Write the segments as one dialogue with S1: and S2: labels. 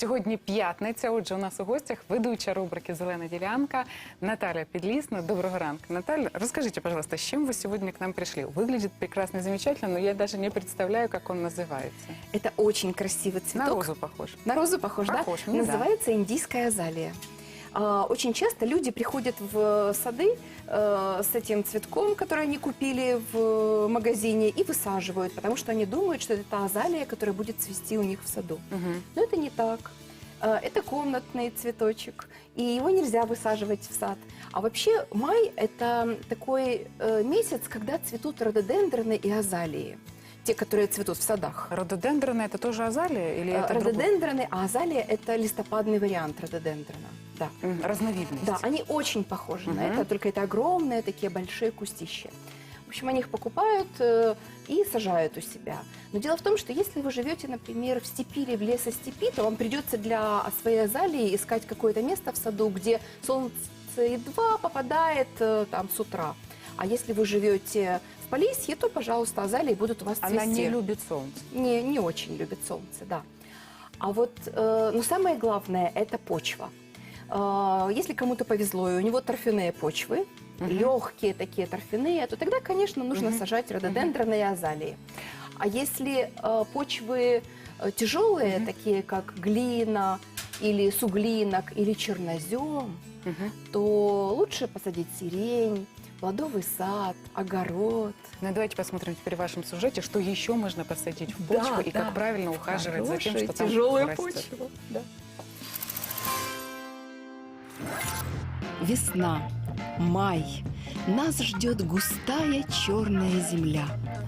S1: Сьогодні п'ятниця. Отже, у нас у гостях ведуча рубрики Зелена ділянка Наталья Підлісна. Доброго ранку. Наталья, расскажите, пожалуйста, с чем вы сегодня к нам пришли? Выглядит прекрасно и замечательно, но я даже не представляю, как он называется.
S2: Это очень красивый цветок.
S1: На розу похож.
S2: На розу похож,
S1: Похож,
S2: да?
S1: мне да.
S2: Называется индийская азалия. А, Очень часто люди приходят в сады э, с этим цветком, который они купили в магазине, и высаживают, потому что они думают, что это та азалия, которая будет цвести у них в саду. Но это не так. Э, Это комнатный цветочек, и его нельзя высаживать в сад. А вообще май – это такой э, месяц, когда цветут рододендроны и азалии. Те, которые цветут в садах.
S1: Рододендроны это тоже азалия или
S2: Э,
S1: это?
S2: Рододендроны, а азалия – это листопадный вариант рододендрона. Да.
S1: Разновидность.
S2: Да, они очень похожи на
S1: Мгм.
S2: это, только это огромные такие большие кустища. В общем, они их покупают э, и сажают у себя. Но дело в том, что если вы живете, например, в степи или в лесостепи, то вам придется для своей азалии искать какое-то место в саду, где солнце едва попадает э, там с утра. А если вы живете в Полесье, то, пожалуйста, азалии будут у вас цвести.
S1: Она не любит солнце.
S2: не, не очень любит солнце, да. А вот, э, но самое главное – это почва. Э, если кому-то повезло, и у него торфяные почвы,
S1: Мгм.
S2: легкие такие торфяные, то тогда, конечно, нужно
S1: Мгм.
S2: сажать рододендроны и азалии. А если э, почвы э, тяжелые,
S1: Мгм.
S2: такие как глина или суглинок или чернозем,
S1: Мгм.
S2: то лучше посадить сирень, плодовый сад, огород.
S1: Ну, давайте посмотрим теперь в вашем сюжете, что еще можно посадить в
S2: Да,
S1: почву и
S2: да.
S1: как правильно ухаживать за тем,
S2: Хорошая,
S1: что там
S2: тяжелая
S1: растет.
S2: почва. Да.
S3: Весна, май. Нас ждет густая черная земля.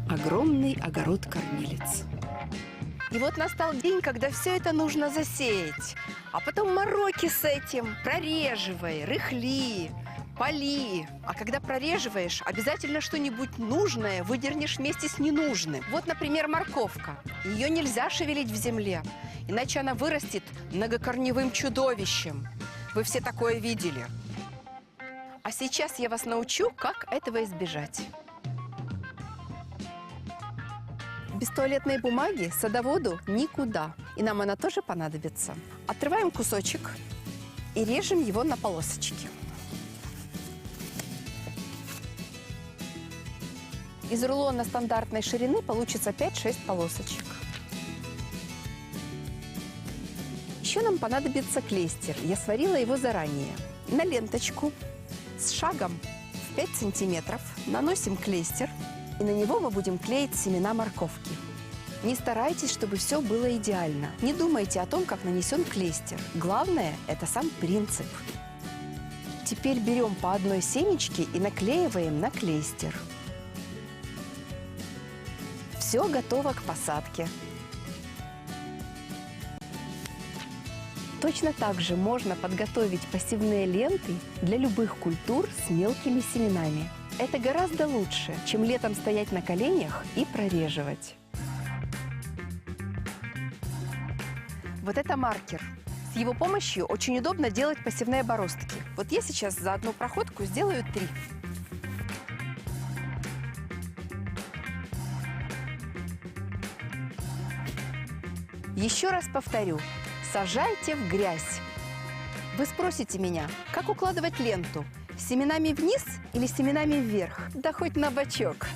S3: Огромный огород-кормилец.
S4: И вот настал день, когда все это нужно засеять. А потом мороки с этим. Прореживай, рыхли, поли. А когда прореживаешь, обязательно что-нибудь нужное выдернешь вместе с ненужным. Вот, например, морковка. Ее нельзя шевелить в земле, иначе она вырастет многокорневым чудовищем. Вы все такое видели. А сейчас я вас научу, как этого избежать. Без туалетной бумаги садоводу никуда. И нам она тоже понадобится. Отрываем кусочек и режем его на полосочки. Из рулона стандартной ширины получится 5-6 полосочек. Еще нам понадобится клейстер. Я сварила его заранее. На ленточку с шагом в 5 сантиметров наносим клейстер и на него мы будем клеить семена морковки. Не старайтесь, чтобы все было идеально. Не думайте о том, как нанесен клейстер. Главное – это сам принцип. Теперь берем по одной семечке и наклеиваем на клейстер. Все готово к посадке. Точно так же можно подготовить посевные ленты для любых культур с мелкими семенами. Это гораздо лучше, чем летом стоять на коленях и прореживать. Вот это маркер. С его помощью очень удобно делать посевные бороздки. Вот я сейчас за одну проходку сделаю три. Еще раз повторю. Сажайте в грязь. Вы спросите меня, как укладывать ленту? Семенами вниз или семенами вверх? Да хоть на бочок.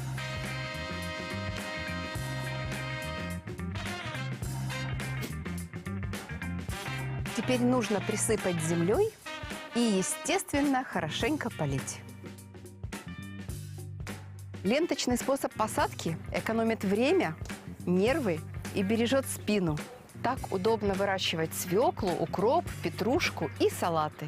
S4: Теперь нужно присыпать землей и, естественно, хорошенько полить. Ленточный способ посадки экономит время, нервы и бережет спину. Так удобно выращивать свеклу, укроп, петрушку и салаты.